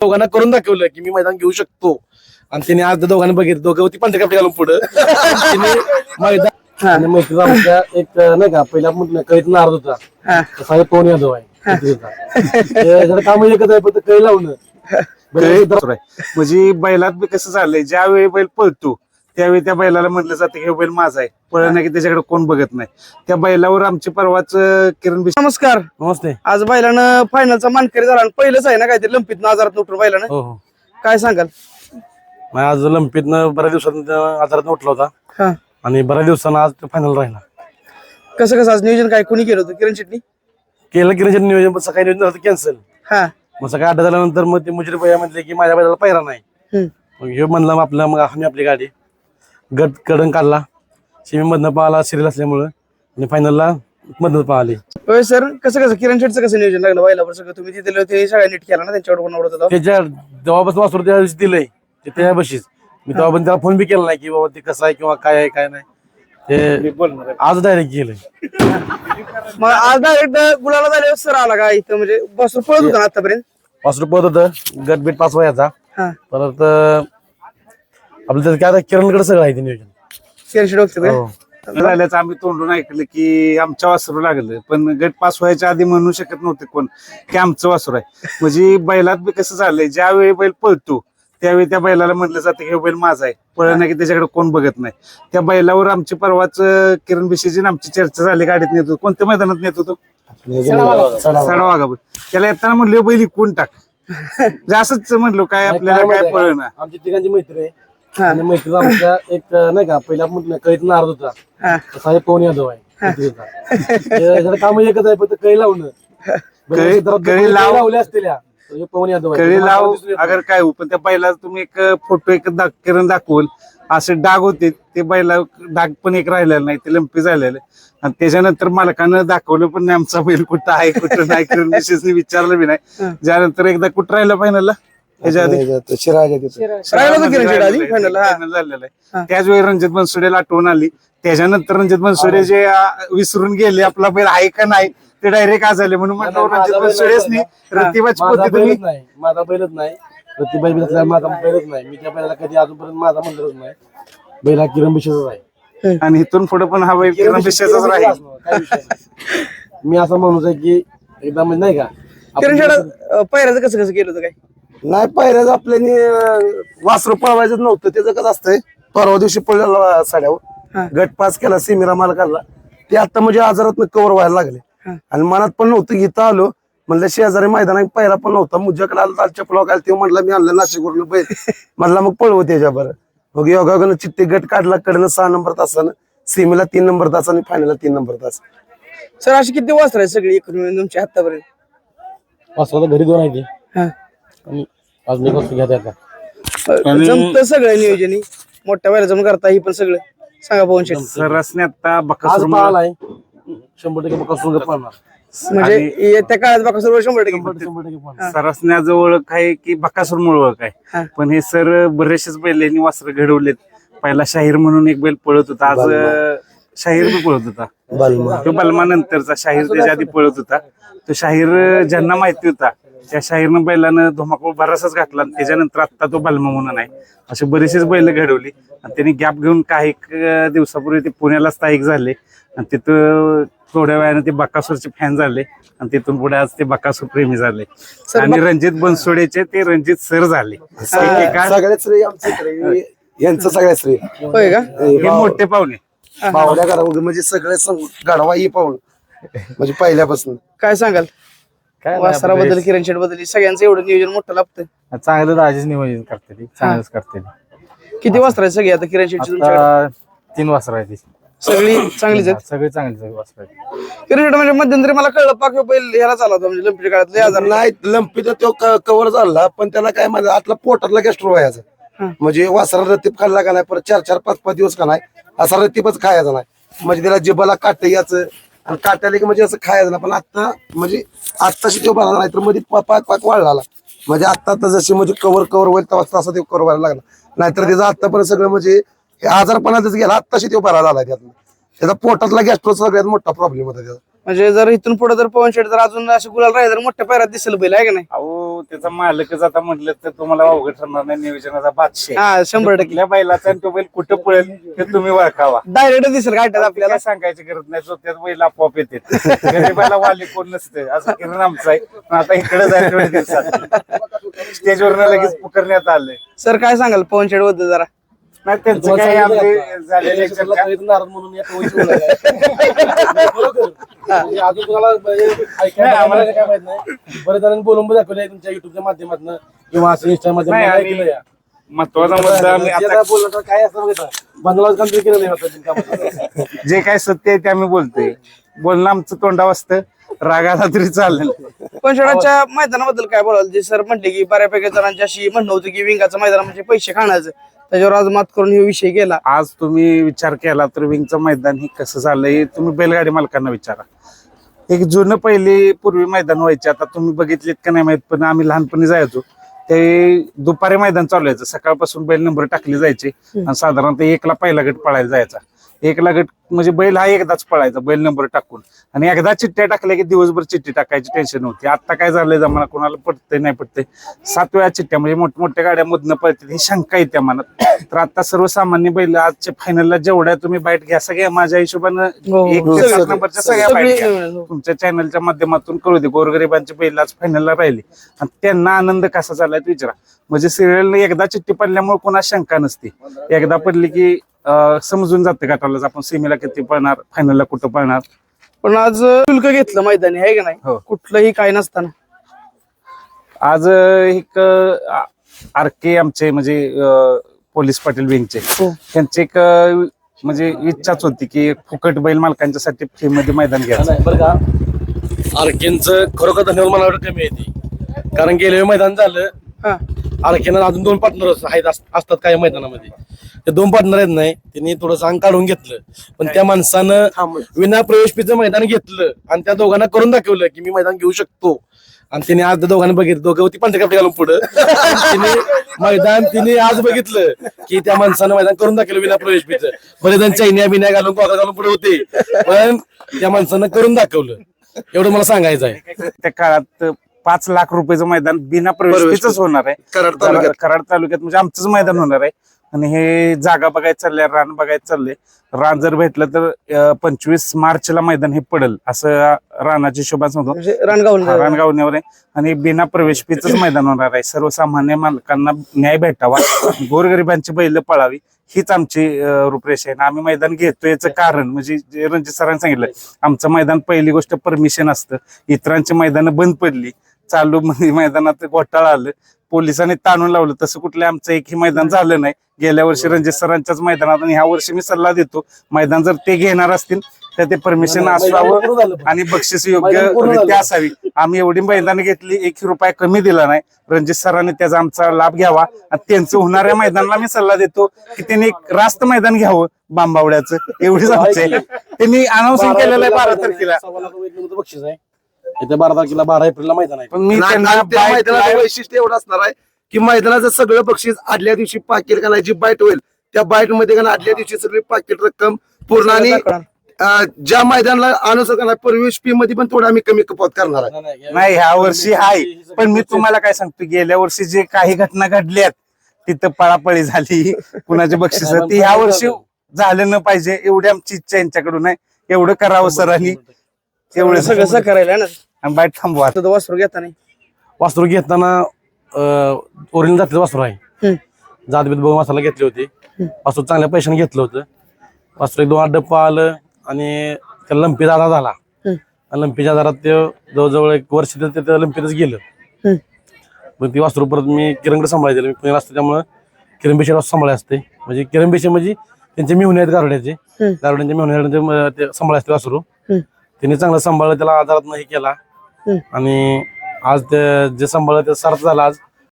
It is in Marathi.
दोघांना करून दाखवलं की मी मैदान घेऊ शकतो. आणि त्याने आज दोघांना बघितलं. दोघं होती पंधरा कपडे घालून पुढं. त्याने मैदान आणि आमच्या एक नाही का पहिला म्हटलं कळीत नारद होता. हा. तसा पवन यादव आहे. काम एकच आहे फक्त कळी लावणं. म्हणजे बैलात बी कसं झालंय ज्यावेळी बैल पळतो त्यावेळी त्या बैलाला म्हटलं जातं की हे बैल माझा आहे. पळणं की त्याच्याकडे कोण बघत नाही. त्या बैलावर आमची परवाच अं, किरण बिश नमस्कार. नमस्ते. आज बैलानं फायनलचा मानकरी झाला आणि पहिलंच आहे ना काहीतरी लंपीत आजारात उठून बैलानं? हो हो. काय सांगाल? मग आज लंपीतनं बऱ्याच दिवसात आजारात उठला होता. हा. आणि बऱ्याच दिवसानं आज फायनल राहिला. कसं कसं आज नियोजन काय? कोणी केलं होतं? किरण शेट्टी? केलं की नियोजन पण सकाळी नियोजन झालं कॅन्सल हा. मग सकाळी अड्डा झाल्यानंतर मग ते मुजरे भैया म्हटले की माझ्या बैलाला पायरा नाही. हम्म. मग हे म्हणलं मग आपलं मग आम्ही आपली गाडी. गट कडन काढला. सिमी मधनं पाहिला सिरियल असल्यामुळं आणि फायनलला मधनं पाहिली होय सर. कसं कसं? किरण शेटचं कसं नियोजन लागलं? बैलावर सगळं तुम्ही तिथे ते सगळ्या नीट केला ना त्यांच्याकडे कोण आवडत होता? त्याच्या जेव्हापासून वासरू त्या दिवशी दिलंय. ते त्या बशीच मी तेव्हा पण त्याला फोन बी केला नाही की बाबा ते कसं आहे किंवा काय आहे काय नाही. ते आज डायरेक्ट गेलंय. मग आज डायरेक्ट गुलाला झाले सर आला का इथं? म्हणजे बस पळत होता ना आतापर्यंत? वासरू पळत होतं. गट बीट पाच वयाचा हा. परत आपलं त्याचं काय आता किरणकडे सगळं आहे ते नियोजन. हो. झाल्याचं आम्ही तोंडून ऐकलं की आमच्या वासरू लागलं पण गट पास व्हायच्या आधी म्हणू शकत नव्हते कोण की आमचं वासरू आहे. म्हणजे बैलात बी कसं झालंय ज्यावेळी बैल पळतो त्यावेळी त्या बैलाला म्हटलं जातं की हे बैल माझा आहे. पळणं की त्याच्याकडे कोण बघत नाही. त्या बैलावर आमची परवाच अं, किरण बिशीची आणि आमची चर्चा झाली गाडीत नेत होतो. कोणत्या मैदानात नेत होतो? साडा वाघा त्याला येताना म्हणलो बैल कोण टाक. म्हणजे असंच म्हणलो काय आपल्याला काय पळणं आमची तिघांची मैत्री आहे. हा. आणि मैत्रीचा आमच्या एक नाही का पहिला म्हटलं कळीत नारद होता. हा. तसा एक पवन यादव आहे? मैत्रीचा. ते जरा काम एकच आहे फक्त कळी लावणं. कळी- जरा कळी लाव- लावले असतील या. हे पवन यादव आहे? कळी लाव दिसून येतं. अगर काय हो पण त्या बैला तुम्ही एक फोटो एक दाग किरण दाखवल असे डाग होते ते बैला डाग पण एक राहिलेला नाही ते लंपी झालेलं. आणि त्याच्यानंतर मालकानं दाखवलं पण नाही आमचा बैल कुठं आहे कुठं नाही किरण विशेषने विचारलं बी नाही. त्यानंतर एकदा कुठं राहिला फायनलला त्याच्या आधी? राहिला होता. किरण शेट आधी. फायनल हा Final झालेलं आहे. त्याच वेळी रणजित बनसोडेला आठवण आली. त्याच्यानंतर रणजित बनसोडे जे अं, विसरून गेले आपला बैल आहे का नाही ते डायरेक्ट आज आले म्हणून म्हटलं माझा रणजित बैल बनसोडेच नाही. रतिबाची माझा पोती तुम्ही बैलच नाही. माझा बैलच नाही. प्रतिभा बी असल्या माझा बैलच नाही. मी त्या बैलाला कधी अजूनपर्यंत माझा मंदिरच नाही. बैल हा किरण बिशेचा आहे. आणि इथून पुढे पण हा बैल किरण बिश्याचाच राहील. काय विषय नाही. मी असं म्हणूच आहे की एकदा म्हणजे नाही का किरण आपण- शेट पहिल्याचं कसं कसं केलं होतं काय? नाही पायऱ्याच आपल्याने वासरू पळवायचं नव्हतं. त्याचं कसं असतंय. परवा दिवशी पडलेला. साड्यावर. गट पास केला सिमिरा माल काढला ते आता म्हणजे आजारात कव्हर व्हायला लागले. हा. आणि मनात पण नव्हतं इथं आलो. म्हणलं शेजारी मैदानात पहिला पण नव्हता. मुज्जाकडे आला ताल चपला काय ते म्हणलं मी आणलं नाशिकवरून बैल. म्हणला मग पळव त्याच्यावर मग योगागन चित्ते गट काढला कडनं सहा नंबर तासानं. सीमेला तीन नंबर तास आणि फायनलला तीन नंबर तास. सर अशी किती वाजता आहे सगळी तुमच्या आतापर्यंत वासराला घरी दोन आहे हा. आणि एक वस्तू घ्या त्याचा जमत सगळं नियोजन ही. मोठ्या वेळेला जम करता ही पण सगळं. सांगा पवन शेट सरसने आता आज बकासूर पाहिलाय शंभर टक्के बघा सुंदर पाहणार म्हणजे येत्या काळात बघा सर्व शंभर टक्के शंभर टक्के पाहणार सरसण्याचं ओळख आहे की बकासूर मुळे ओळख हा. आहे पण हे सर बरेचसेच बैल यांनी वासर घडवलेत. पहिला शाहीर म्हणून एक बैल पळत होता. आज अं, शाहीर बी पळत होता. बालमा. तो बलमा नंतरचा शाहीर त्याच्या आधी पळत होता. तो शाहीर अं, ज्यांना माहिती होता त्या शाहीरनं बैलानं धुमाकूळ बराचसाच घातला आणि त्याच्यानंतर आता तो बलमा म्हणून आहे. असे बरेचसेच बैल घडवली. आणि त्यांनी गॅप घेऊन काही दिवसापूर्वी ते पुण्याला स्थायिक झाले. आणि तिथं थोड्या वेळाने ते बकासूरचे फॅन झाले. आणि तिथून पुढे आज ते बकासूर प्रेमी झाले. आणि रणजित बनसोडेचे ते रणजित सर झाले. यांचं सगळ्यात श्रेय. होय का? हे मोठे पाहुणे. पाहुण्या घरामध्ये म्हणजे सगळे सं- गाढवा ही पाहुण. म्हणजे पहिल्यापासून. काय सांगाल? वासराबद्दल किरण शेटबद्दल सगळ्यांचं एवढं नियोजन मोठं लागतं चांगलं राजेश नियोजन करते ती चांगलंच करते ती. किती वाजता आहे सगळी आता किरण शेटची तुमच्याकडे? आता तीन वाजता आहे ती. सगळी चांगलीच आहेत? सगळी चांगली सगळी वाजता किरण शेट म्हणजे मध्यंतरी मला कळलं पाक बैल ह्याला चालला होता म्हणजे लंपीच्या काळात लय आजार नाही लंपीचा तो कव्हर झाला पण त्याला काय माझा आतला पोटातला गॅस्ट्रो व्हायचा. म्हणजे वासरा रतीप खाल्ला का नाही परत चार चार पाच पाच दिवस का नाही असा रतीपच खायचा नाही. म्हणजे त्याला जिबाला काट याचं आणि काट्याला की म्हणजे असं खायचं नाही पण आता म्हणजे आत्ताशी तो बरा नाही तर मध्ये पाक पाक वाढला म्हणजे आत्ता आता जशी म्हणजे कव्हर कवर होईल तेव्हा तसा ते कवर व्हायला लागला. नाहीतर त्याचं आतापर्यंत सगळं म्हणजे हे आजारपणातच गेला आत्ताशी तो बरा झाला त्यातला त्याचा पोटातला गॅस्ट्रो सगळ्यात मोठा प्रॉब्लेम होता त्याचा. म्हणजे जर इथून पुढे जर पवन शेट जर अजून असं गुलाल राहिले तर मोठ्या पैरात दिसेल बैल आहे का नाही? अहो त्याचा मालकच आता म्हटलं तर तुम्हाला अवघड ठरणार नाही नियोजनाचा बादशाह. हा शंभर टक्के. कुठल्या बैलाचा आणि तो बैल कुठं पळेल हे तुम्ही ओळखावा. डायरेक्ट दिसेल गाठ्यात आपल्याला? आपल्याला सांगायची गरज नाही जो त्यात बैल आपोआप येते गरीबाला वाली कोण नसतं असं किरण आमचं आहे. पण आता इकडे जायचं थोड्या दिवसात. स्टेजवर लगेच पुकारण्यात आलंय. सर काय सांगाल पवन शेटबद्दल जरा? नाही त्यांचं आमचे? झालेले चर्चा. म्हणजे अजून तुम्हाला म्हणजे आम्हाला- काय माहीत नाही. बरेच जणांनी बोलून पण दाखवलंय तुमच्या युट्यूबच्या माध्यमातून किंवा असं इंस्टा नाही माध्यमातून आणि महत्त्वाचा मुद्दा आम्ही आता बोललं तर काय असं केलं नाही. जे काय सत्य आहे ते आम्ही बोलतोय. बोलणं आमचं तोंडावर असतं. रागाला तरी चालेल. शेटाच्या मैदानाबद्दल काय बोलाल? जे सर म्हटले की बऱ्यापैकी जणांची अशी म्हणणं होतं की विंगाचं मैदान म्हणजे पैसे खाण्याचं. त्याच्यावर आज मात करून हे विषय गेला आज तुम्ही विचार केला तर विंगचं मैदान हे कसं झालंय तुम्ही बैलगाडी मालकांना विचारा. एक जुनं पहिले पूर्वी मैदान व्हायचे आता तुम्ही बघितलेत का नाही माहीत पण आम्ही लहानपणी जायचो ते दुपारी मैदान चालू व्हायचं सकाळपासून बैल नंबर टाकले जायचे आणि साधारणतः एकला पहिला गट पळायला जायचा. एकला गट म्हणजे बैल हा एकदाच पळायचा बैल नंबर टाकून. आणि एकदा चिठ्ठ्या टाकल्या की दिवसभर चिठ्ठी टाकायची टेन्शन नव्हती. आता काय झालंय जमाना कोणाला पटतंय नाही पटतंय. सात वेळा चिठ्ठ्या म्हणजे मोठमोठ्या गाड्या मधनं पळतात ही शंका येते मनात. तर आता सर्वसामान्य बैल आजच्या फायनलला जेवढ्या तुम्ही बाईट घ्या सगळ्या माझ्या हिशोबानं हो, एक हो. ते सात नंबरच्या सगळ्या सगळी बाईट घ्या. हो. तुमच्या चॅनलच्या माध्यमातून कळू दे गोरगरिबांचे बैल आज फायनलला राहिले. आणि त्यांना आनंद कसा झालाय विचारा. म्हणजे सिरियल एकदा चिठ्ठी पडल्यामुळे कोणा शंका नसते. एकदा पडली की समजून जाते गटाला आपण सेमीला किती पळणार फायनलला कुठं पळणार? पण आज शुल्क घेतलं मैदानी आहे का नाही? हो. कुठलंही काय नसताना. आज अं, एक आर के आमचे म्हणजे अं, पोलीस पाटील विंगचे हो. त्यांची एक अं, म्हणजे इच्छाच होती की फुकट बैल मालकांच्यासाठी फ्री मध्ये मैदान घ्यायचं. नाही बरं का? आर्केनचं खरोखर धन्यवाद मला वाटतं कमी येते कारण गेले मैदान झालं. हा. आर्केनं अजून दोन पार्टनर आहेत अस- असतात काही मैदानामध्ये. ते दोन पार्टनर आहेत नाही त्यांनी थोडं अंग काढून घेतलं. पण त्या माणसानं विना प्रवेश फीचं मैदान घेतलं आणि त्या दोघांना करून दाखवलं की मी मैदान घेऊ शकतो. आणि तिने आज त्या दोघांना बघितलं. दोघं होती पंधरा कपडे घालून पुढं. तिने मैदान तिने आज बघितलं की त्या माणसानं मैदान करून दाखवलं विना प्रवेश फीचं बरेच जण चैन्या बिन्या घालून कॉलर घालून पुढे होते पण त्या माणसानं करून दाखवलं. एवढं मला सांगायचं आहे त्या काळात पाच लाख रुपयाचं मैदान बिना प्रवेशच होणार आहे. कराड तालुक्यात. कराड तालुक्यात म्हणजे आमचंच मैदान होणार आहे. आणि हे जागा बघायला चाललंय रान बघायला चाललंय. रान जर भेटलं तर पंचवीस मार्चला मैदान हे पडेल असं रानाची शोभा सांगतो. म्हणजे रणगावून रानगावण्यावर आहे. आणि बिना प्रवेश फीच मैदान होणार आहे. सर्वसामान्य मालकांना न्याय भेटावा गोरगरिबांची बैल पळावी हीच आमची रूपरेषा आहे. आम्ही मैदान घेतो याचं कारण म्हणजे जे रणजित सरांनी सांगितलं आमचं मैदान पहिली गोष्ट परमिशन असतं. इतरांची मैदानं बंद पडली चालू मध्ये मैदानात घोटाळा आलं. पोलिसांनी ताणून लावलं. तसं कुठलं आमचं एकही मैदान झालं नाही. गेल्या वर्षी रणजित सरांच्याच मैदानात आणि ह्या वर्षी मी सल्ला देतो मैदान जर ते घेणार असतील तर ते परमिशन असावं आणि बक्षीस योग्य. रित्या असावी. आम्ही एवढी मैदान घेतली एक रुपया कमी दिला नाही. रणजित सरांनी त्याचा आमचा लाभ घ्यावा. आणि त्यांचं होणाऱ्या मैदानाला मी सल्ला देतो की त्यांनी एक रास्त मैदान घ्यावं बांबावड्याचं. एवढीच आमची. त्यांनी अनाऊन्सिंग केलेलं आहे बारा तारखेला बक्षीस आहे. येत्या बारा तारखेला बारा एप्रिलला मैदान आहे. पण मी नाही, त्यांना आणि त्या बाईट मैदानाचं वैशिष्ट्य एवढं असणार आहे की मैदानाचं सगळं बक्षीस आदल्या दिवशी पाकिट का नाही जी बाईट होईल त्या बाईटमध्ये का नाही आदल्या दिवशी सगळी पाकिट रक्कम पूर्ण आणि अं, ज्या मैदानाला अनुसार का नाही प्रवेश फी मध्ये पण थोडं आम्ही कमी कपात करणार आहे. नाही ह्या वर्षी आहे पण मी तुम्हाला काय सांगतो गेल्या वर्षी जे काही घटना घडल्यात तिथं पळापळी झाली. कुणाचे बक्षीस ती ह्या वर्षी झालं? न पाहिजे एवढी आमची इच्छा यांच्याकडून आहे. एवढं करावं सरांनी. एवढं सगळं करायला ना? आणि बाईट थांबवा. आता तो वासरू घेता नाही. वासरू घेताना ओरिजिनल जातीचं वासरू आहे. जातबीत बघून वासराला घेतले होते. वासरू चांगल्या पैशाने घेतलं होतं. वासरू एक दोन आठ डप्पा आलं आणि त्याला लंपी आधार झाला. लंपीच्या आधारात ते जवळजवळ एक वर्ष तर ते त्या लंपीतच गेलं. मग ती वासरू परत मी किरणकडे सांभाळायचे मी पुण्याला असते त्यामुळं किरण बेशी सांभाळे असते. म्हणजे किरण बेशी म्हणजे त्यांचे मिळून आहेत गारोड्याचे. हम्म. गारोड्यांचे मिळून ते सांभाळे असते वासरू. त्यांनी चांगलं सांभाळलं त्याला आधारात नाही केला. आणि आज ते जे सांभाळलं ते सार्थ झाला आज.